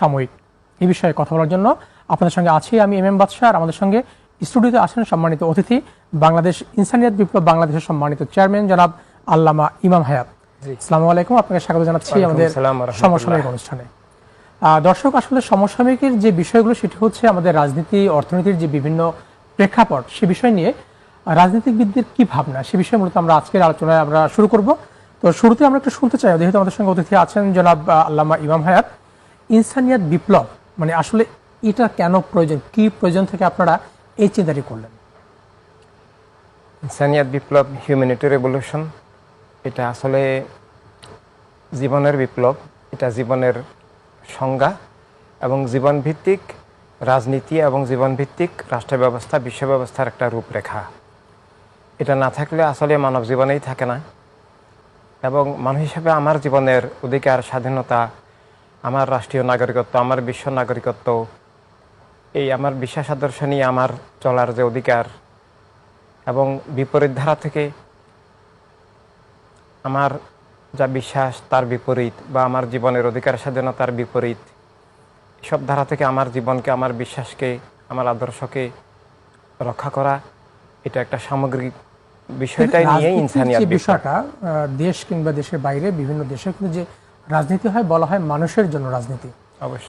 সাময়িক। এই বিষয়ে কথা বলার জন্য আপনাদের সঙ্গে আছি আমি এম এম বাদশাহ আমাদের সঙ্গে স্টুডিওতে আছেন সম্মানিত অতিথি বাংলাদেশ ইনসানিয়াত বিপ্লব বাংলাদেশের সম্মানিত চেয়ারম্যান জনাব আল্লামা ইমাম হায়াত। আসসালামু আলাইকুম আপনাকে স্বাগত জানাচ্ছি আমাদের। সমসাময়িক অনুষ্ঠানে। দর্শক আসলে সমসাময়িকের যে বিষয়গুলো সেটি হচ্ছে আমাদের রাজনীতি অর্থনীতির যে বিভিন্ন প্রেক্ষাপট সে বিষয় নিয়ে রাজনীতিবিদদের কি ভাবনা সে বিষয়ে মূলত আমরা আজকের আলোচনায় আমরা শুরু করব। তো শুরুতে আমরা একটু শুনতে চাই যেহেতু আমাদের সঙ্গে অতিথি আছেন জনাব আল্লামা ইমাম হায়াত। ইনসানিয়াত বিপ্লব মানে আসলে এটা কেন প্রয়োজন? কি প্রয়োজন থেকে আপনারা এই চিন্তাটি করলেন? ইনসানিয়াত বিপ্লব হিউম্যানিটি রেভলিউশন এটা আসলে জীবনের বিপ্লব, এটা জীবনের সংজ্ঞা এবং জীবনভিত্তিক রাজনীতি এবং জীবনভিত্তিক রাষ্ট্র ব্যবস্থা বিশ্ব ব্যবস্থার একটা রূপরেখা। এটা না থাকলে আসলে মানব জীবনেই থাকে না। এবং মানুষ হিসেবে আমার জীবনের অধিকার, স্বাধীনতা আমার রাষ্ট্রীয় নাগরিকত্ব আমার বিশ্ব নাগরিকত্ব এই আমার বিশ্বাস আদর্শ নিয়ে আমার চলার যে অধিকার এবং বিপরীত ধারা থেকে আমার যা বিশ্বাস তার বিপরীত বা আমার জীবনের অধিকার স্বাধীনতার বিপরীত। সব ধারা থেকে আমার জীবনকে আমার বিশ্বাসকে আমার আদর্শকে রক্ষা করা এটা একটা সামগ্রিক বিষয়টাই নিয়ে ইনসানিয়াত বিষয়টা দেশ কিংবা দেশের বাইরে বিভিন্ন দেশে কিন্তু যে রাজনীতি হয় বলা হয় মানুষের জন্য রাজনীতি। অবশ্যই।